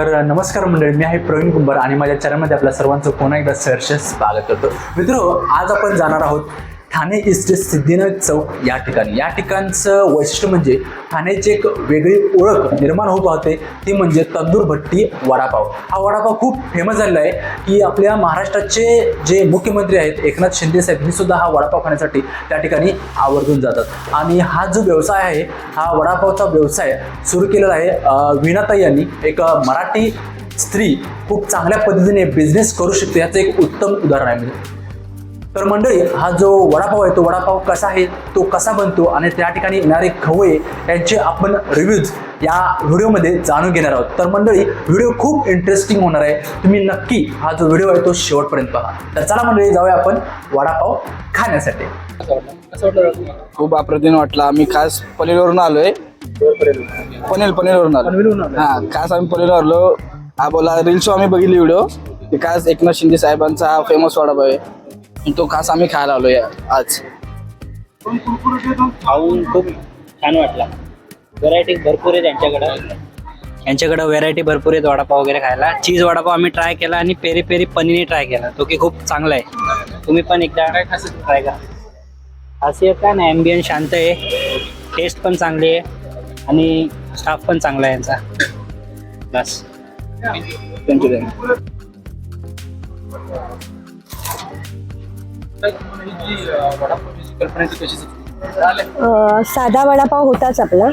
तर नमस्कार मंडळी मी आहे प्रवीण कुंभार आणि माझ्या चॅनलमध्ये आपल्या सर्वांचं पुन्हा एकदा सहर्ष स्वागत करतो. मित्र आज आपण जाणार आहोत ठाणे इस्टेट सिद्धिनाथ चौक या ठिकाणी. या ठिकाणचं वैशिष्ट्य म्हणजे ठाण्याची एक वेगळी ओळख निर्माण होत पाहते ती म्हणजे तंदूर भट्टी वडापाव. हा वडापाव खूप फेमस झालेला आहे की आपल्या महाराष्ट्राचे जे मुख्यमंत्री आहेत एकनाथ शिंदे साहेब हे सुद्धा हा वडापाव खाण्यासाठी त्या ठिकाणी आवर्जून जातात. आणि हा जो व्यवसाय आहे हा वडापावचा व्यवसाय सुरू केलेला आहे विनाताई यांनी. एक मराठी स्त्री खूप चांगल्या पद्धतीने बिझनेस करू शकते याचं एक उत्तम उदाहरण आहे. म्हणजे तर मंडळी हा जो वडापाव आहे तो वडापाव कसा आहे तो कसा बनतो आणि त्या ठिकाणी येणारे खवये यांचे आपण रिव्ह्यूज या व्हिडिओमध्ये जाणून घेणार आहोत. तर मंडळी व्हिडिओ खूप इंटरेस्टिंग होणार आहे. तुम्ही नक्की हा जो व्हिडिओ आहे तो शेवटपर्यंत पहा. तर चला मंडळी जाऊया आपण वडापाव खाण्यासाठी. खूप अप्रतिम वाटला. आम्ही खास पनवेलवरून आलोय. पनवेल पनवेलवरून आलो हा खास आम्ही पनवेलवर आलो. हा बोला रील्स आम्ही बघितली व्हिडिओ खास एकनाथ शिंदे साहेबांचा हा फेमस वडापाव आहे. तो खास आम्ही खायला आलोय आज. खाऊन खूप छान वाटला. व्हरायटी भरपूर आहे त्यांच्याकडं. यांच्याकडं व्हेरायटी भरपूर आहेत वडापाव वगैरे खायला. चीज वडापाव आम्ही ट्राय केला आणि पेरी पेरी पनीरने ट्राय केला. तो की खूप चांगला आहे. तुम्ही पण एकदा ट्राय करा. खासियत काय नाही ॲम्बियन शांत आहे. टेस्ट पण चांगली आहे. आणि स्टाफ पण चांगला आहे यांचा. बस. थँक्यू थँक्यू अ, साधा वडापाव होताच आपला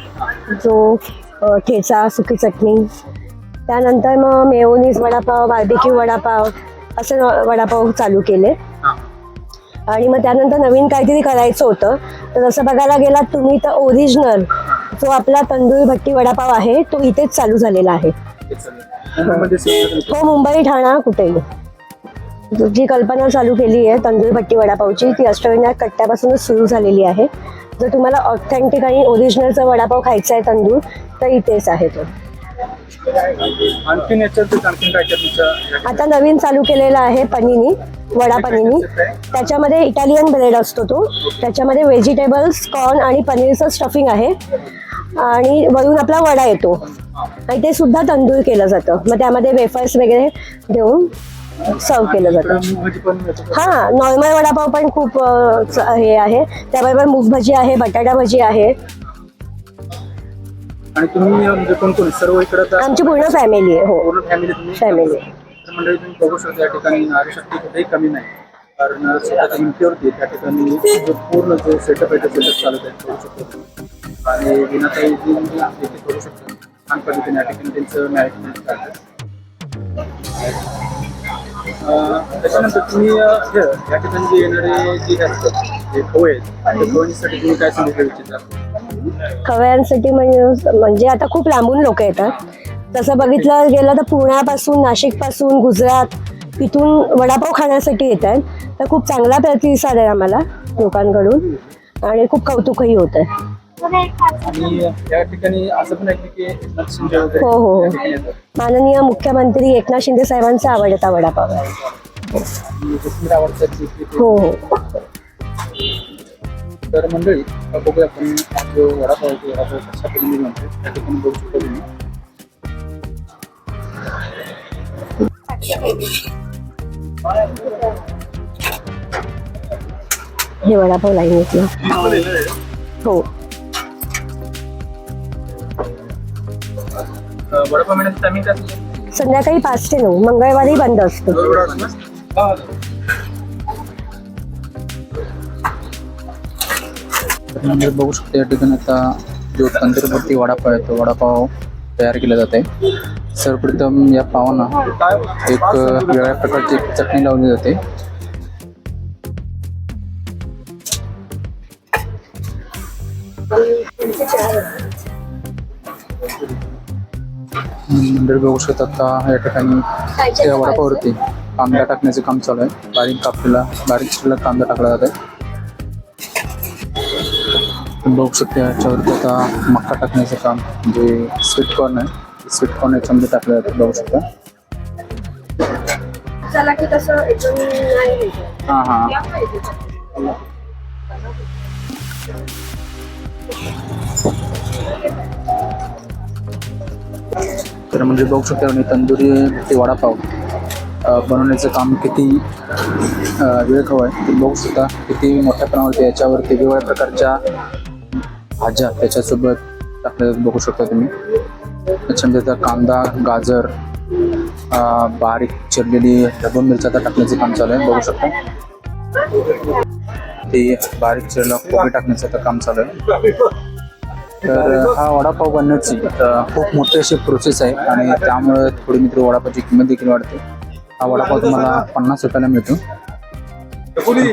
जो अ, ठेचा सुकी चटणी. त्यानंतर मग मेयोनीज वडापाव बार्बिक्यू वडापाव असं न- वडापाव चालू केले. आणि मग त्यानंतर नवीन काहीतरी करायचं होतं. तर जसं बघायला गेलात तुम्ही तर ओरिजिनल जो आपला तंदूर भट्टी वडापाव आहे तो इथेच चालू झालेला आहे. हो मुंबई ठाणा कुठेही. जी कल्पना चालू केली आहे तंदूर भट्टी वडापावची ती अष्टविनायक कट्ट्यापासूनच सुरू झालेली आहे. जर तुम्हाला ऑथेंटिक आणि ओरिजिनलचा वडापाव खायचा आहे तंदूर तर इथेच आहे तो. आता नवीन चालू केलेला आहे पनीनी वडा पनीनी त्याच्यामध्ये इटालियन ब्रेड असतो तो. त्याच्यामध्ये व्हेजिटेबल्स कॉर्न आणि पनीरचं स्टफिंग आहे. आणि वरून आपला वडा येतो. आणि ते सुद्धा तंदूर केलं जातं. मग त्यामध्ये वेफर्स वगैरे देऊन सर्व केलं जातं. हा नॉर्मल वडापाव पण खूप हे आहे. त्याबरोबर मूग भजी आहे बटाटा भजी आहे. आणि तुम्ही म्हणजे कोण कोण सर्व इकडे आमची पूर्ण फॅमिली आहे हो. फॅमिली तुम्ही? फॅमिली तर मंडळी तुम्ही बघू शकता या ठिकाणी नारीशक्ती कुठेही कमी नाही. कारण स्वतःच्या हिमतीवरती त्या ठिकाणी जो पूर्ण जो सेटअप आहे तो सेटअप चालत आहे करू शकतो. तुम्ही. आणि विनाताई जी देखील करू शकतो छान पद्धतीने या ठिकाणी त्यांचं मॅनेजमेंट त्याच्यानंतर तुम्ही अं, हे, या ठिकाणी जे येणारे जे असतात जे खवय आहेत त्या खवयीसाठी तुम्ही काय सांगितलं इच्छिता खवयांसाठी म्हणजे म्हणजे आता खूप लांबून लोक येतात. तसं बघितलं गेलं तर पुण्यापासून नाशिकपासून गुजरात इथून वडापाव खाण्यासाठी येतात. तर खूप चांगला प्रतिसाद आहे आम्हाला लोकांकडून. आणि खूप कौतुकही होत आहे आणि या ठिकाणी असं पण आहे की एकनाथ शिंदे वगैरे हो, हो, हो. या ठिकाणी येतात. माननीय मुख्यमंत्री एकनाथ शिंदे साहेबांचा आवडता वडापाव आहे. आणि जसमीर आवडतात की ते- हो हो. तर मंडळी आता बघूया आपण हा जो वडापाव आहे तो वडापाव कशा पद्धतीने बनतो त्या ठिकाणी बघू शकतो तुम्ही. हे वडापाव लाईन घेतलं हो. वडापाव मिळण्याचं टायमिंग काय? संध्याकाळी पाच ते नऊ मंगळवारी बंद असतो. असतो ना? बघू शकतो या ठिकाणी आता जो तंदूरभट्टी वडापाव आहे तो वडापाव तयार केला जात आहे. सर्वप्रथम या पावांना एक वेगळ्या प्रकारची चटणी लावली जाते. मंडळी बघू शकता आता या ठिकाणी त्या वडापावरती कांदा टाकण्याचे काम चालू आहे. बारीक कापलेला बारीक चिरलेला कांदा टाकला जात आहे. बघू शकता याच्यावरती आता मक्का टाकण्याचं काम जे स्वीट कॉर्न आहे स्वीट कॉर्न याच्यामध्ये टाकलं जातं बघू शकता. हां हां. तर म्हणजे बघू शकता आणि तंदुरी ते वडापाव बनवण्याचं काम किती वेळ हवं आहे. ते बघू शकता किती मोठ्या प्रमाणात याच्यावरती वेगवेगळ्या प्रकारच्या भाज्या त्याच्यासोबत टाकल्या बघू शकता तुम्ही. त्याच्यामध्ये कांदा गाजर बारीक चिरलेली ढबून मिरच्या आता टाकण्याचं काम चालू आहे. बघू शकता. ते बारीक चिरला कोबी टाकण्याचं आता काम चालू आहे. तर हा वडापाव बनण्याची खूप मोठी अशी प्रोसेस आहे आणि त्यामुळे थोडी मित्र वडापावची किंमत देखील वाढते. हा वडापाव तुम्हाला पन्नास रुपयाला मिळतो.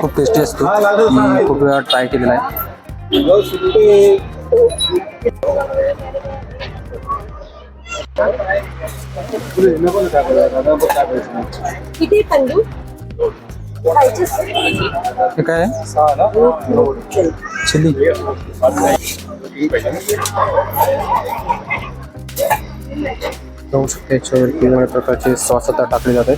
खूप टेस्टी असतो. मी खूप वेळा ट्राय केलेला आहे. किती हे काय आहे? चिली. जाऊ शकते याच्यावर वेगवेगळ्या प्रकारचे सॉस आता टाकले जाते।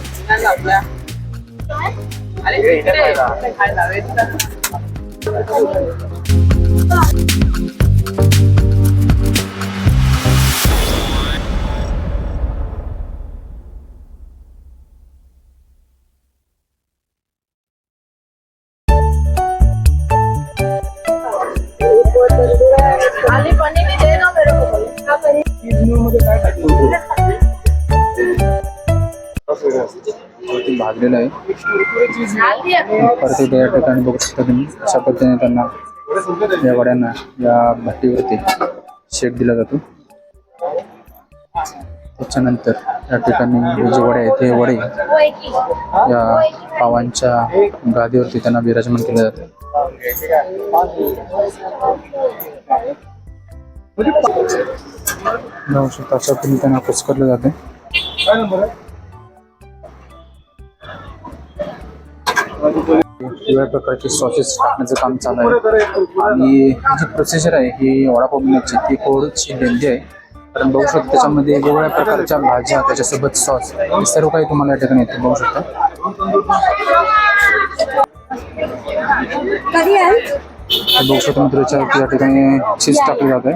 वरती भाजलेलं आहे परत इथे या ठिकाणी बघू शकता तुम्ही. अशा पद्धतीने त्यांना या वड्यांना या भट्टीवरती शेक दिला जातो. त्याच्यानंतर या ठिकाणी हे जे वडे आहेत हे वडे या पावांच्या गादीवरती त्यांना विराजमान केले जाते. जाऊ शकता अशा त्यांना कुस्करलं जाते. वेगवेगळ्या प्रकारचे सॉसेस टाकण्याचं काम चालू आहे. आणि जी प्रोसिजर आहे ही वडापाव बनवण्याची ती थोडीशी लेंदी आहे. कारण बघू शकतो त्याच्यामध्ये वेगवेगळ्या प्रकारच्या भाज्या त्याच्यासोबत सॉस हे सर्व काही तुम्हाला या ठिकाणी येते बघू शकता. बघू शकतो मित्र याच्यावरती या ठिकाणी चीज टाकली जाते.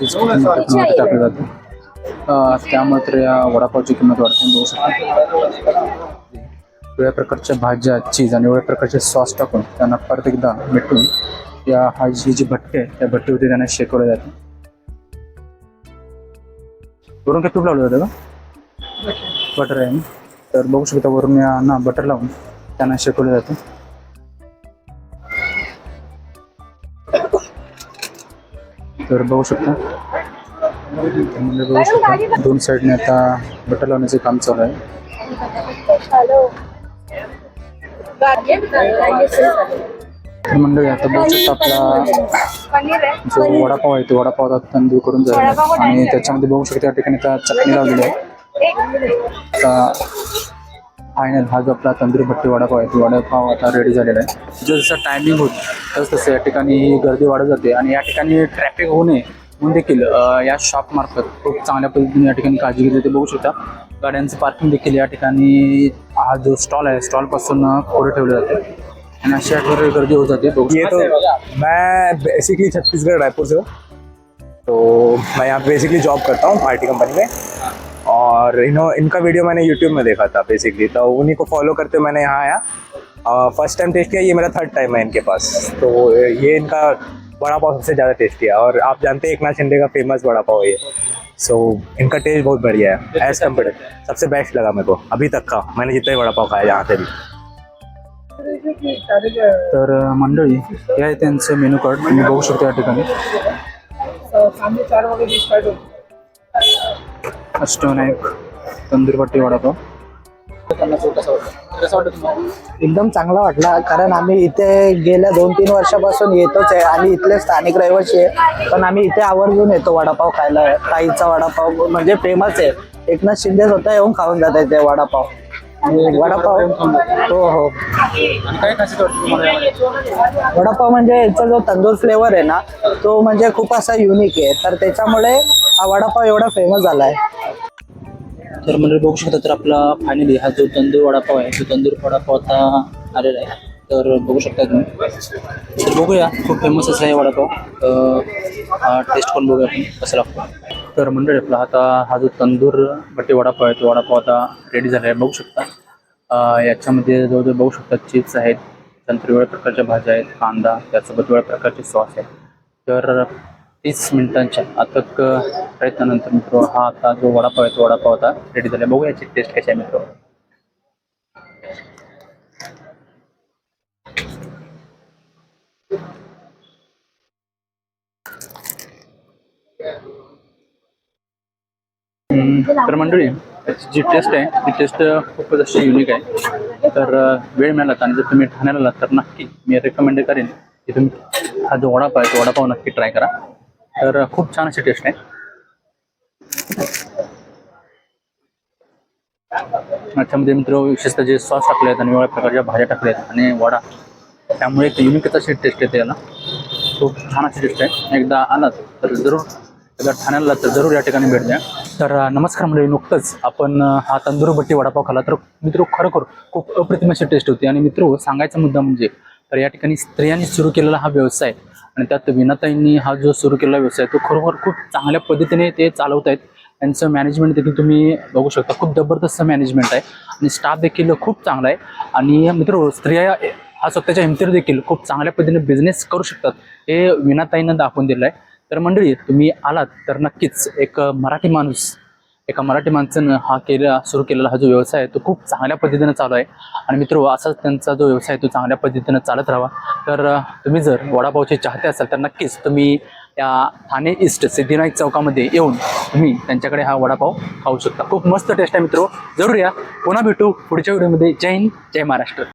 चीज टाकली जाते. अं, त्यामुळे तर या वडापावची किंमत वाढते बघू शकता वेगळ्या प्रकारच्या भाज्या चीज आणि वेगळ्या प्रकारचे सॉस टाकून त्यांना परत एकदा मिटून या हा जी जी भट्टी आहे त्या भट्टीवरती त्यांना शेकवलं जाते. वरून काही तूप लावलं जातं का? बटर. आहे? तर बघू शकता वरून या ना बटर लावून त्यांना शेकवलं जातं. तर बघू शकता. त्यामध्ये बघू शकता. दोन साईडने आता बटर लावण्याचे काम चालू आहे. मंडळी आता बघू शकता आपला जो वडापाव आहे तो वडापाव आता तंदूर करून जाईल आणि त्याच्यामध्ये बघू शकता या ठिकाणी आता चटणी लावलेली आहे. आता फायनल हा जो आपला तंदूरी भट्टी वडापाव आहे तो वडापाव आता रेडी झालेला आहे. जसं जसं टायमिंग होत तसं तसं या ठिकाणी गर्दी वाढत जाते आणि या ठिकाणी ट्रॅफिक होऊ नये म्हणून देखील या शॉप मार्फत खूप चांगल्या पद्धतीने या ठिकाणी काळजी घेतली जाते. बघू शकता गाड्यांचं पार्किंग देखील या ठिकाणी हा जो स्टॉल आहे स्टॉलपासून पुढे ठेवलं जाते. आणि अशी आठवडे गर्दी होत जाते. ये तो मैं बेसिकली छत्तीसगढ़ रायपुर से हूँ। तो मैं यहाँ बेसिकली जॉब करता हूँ आईटी कंपनी में। और इन्हों इनका वीडियो मैंने यूट्यूब में देखा था बेसिकली तो उन्हीं को फॉलो करते मैंने यहाँ आया। फ़र्स्ट टाइम टेस्ट किया ये मेरा थर्ड टाइम है इनके पास। तो ये इनका बड़ा पाव सबसे ज़्यादा टेस्टी है। और आप जानते हैं एक नाथ शिंदे का फ़ेमस बड़ा पाव है ये। सो so, इनका टेस्ट बहुत बढ़िया है एज कंपेयर सबसे बेस्ट लगा मेरे को अभी तक का। मैंने जितना ही बड़ा पाव खाया यहाँ से भी। तर मंडळी हे आहे त्यांचं मेनू कार्ड तुम्ही बघू शकता या ठिकाणी. अष्टविनायक तंदूर पट्टी वडापाव. एकदम चांगला वाटला कारण आम्ही इथे गेल्या दोन तीन वर्षापासून येतोच आहे आणि इथले स्थानिक रहिवासी आहे पण आम्ही इथे आवर्जून येतो वडापाव खायला. ताईचा वडापाव म्हणजे फेमस आहे. एकनाथ शिंदे स्वतः येऊन खाऊन जात ते वडापाव. आणि वडापाव हो हो. वडापाव म्हणजे याचा जो तंदूर फ्लेवर आहे ना तो म्हणजे खूप असा युनिक आहे. तर त्याच्यामुळे हा वडापाव एवढा फेमस झाला आहे तर म्हणजे बघू शकता तर आपला फायनली हा जो तंदूर वडापाव आहे तो तंदूर वडापाव आता आलेला आहे तर बघू शकता तुम्ही. तर बघूया खूप फेमस असं आहे वडापाव. हा टेस्ट पण बघूया आपण कसं लागतो. तर मंडळी आपला आता हा जो तंदूर बटे वडापाव आहे तो वडापाव आता रेडी झाला आहे बघू शकता. याच्यामध्ये जवळजवळ बघू शकता चिप्स आहेत त्यानंतर वेगळ्या प्रकारच्या भाज्या आहेत कांदा त्यासोबत वेगळ्या प्रकारचे सॉस आहेत. तर तीस मिनिटांच्या अथक प्रयत्नानंतर मित्र हा आता जो वडापाव आहे तो वडापाव आता रेडी झाला. आहे याची टेस्ट कशी आहे मित्र. हम्म, तर मंडळी त्याची जी टेस्ट आहे ती टेस्ट खूपच अशी युनिक आहे. तर वेळ मिळाला आणि जर तुम्ही ठाण्याला तर नक्की मी रेकमेंड करेन की तुम्ही हा जो वडापाव आहे तो वडापाव नक्की ट्राय करा. तर खूप छान अशी टेस्ट आहे. याच्यामध्ये मित्र विशेषतः जे सॉस टाकले आहेत आणि वेगळ्या प्रकारच्या भाज्या टाकल्या आहेत आणि वडा त्यामुळे एक युनिकच अशी टेस्ट येते याला. खूप छान अशी टेस्ट आहे. एकदा आलात तर जरूर एकदा ठाण्याला तर जरूर या ठिकाणी भेट द्या. तर नमस्कार म्हणजे नुकतंच आपण हा तंदूर भट्टी वडापाव खाला तर मित्र खरोखर खूप अप्रतिम अशी टेस्ट होती. आणि मित्र सांगायचा मुद्दा म्हणजे तर या ठिकाणी स्त्रियांनी सुरू केलेला हा व्यवसाय आणि त्यात विनाताईंनी हा जो सुरू केलेला व्यवसाय तो खरोखर खूप चांगल्या पद्धतीने ते चालवत आहेत त्यांचं मॅनेजमेंट देखील तुम्ही बघू शकता. खूप जबरदस्त मॅनेजमेंट आहे आणि स्टाफ देखील खूप चांगला आहे. आणि मित्र स्त्रिया हा स्वतःच्या हिमतीवर देखील खूप चांगल्या पद्धतीने बिझनेस करू शकतात हे विनाताईनं दाखवून दिलं आहे तर मंडळी तुम्ही आलात तर नक्कीच एक मराठी माणूस एका मराठी माणसानं हा केला सुरू केलेला हा जो व्यवसाय आहे तो खूप चांगल्या पद्धतीनं चालू आहे. आणि मित्र असाच त्यांचा जो व्यवसाय आहे तो चांगल्या पद्धतीनं चालत राहावा. तर तुम्ही जर वडापावचे चाहते असाल तर नक्कीच तुम्ही या ठाणे ईस्ट सिद्धिनायक चौकामध्ये येऊन तुम्ही त्यांच्याकडे हा वडापाव खाऊ शकता. खूप मस्त टेस्ट आहे मित्र. जरूर या. पुन्हा भेटू पुढच्या व्हिडिओमध्ये. जय हिंद जय महाराष्ट्र.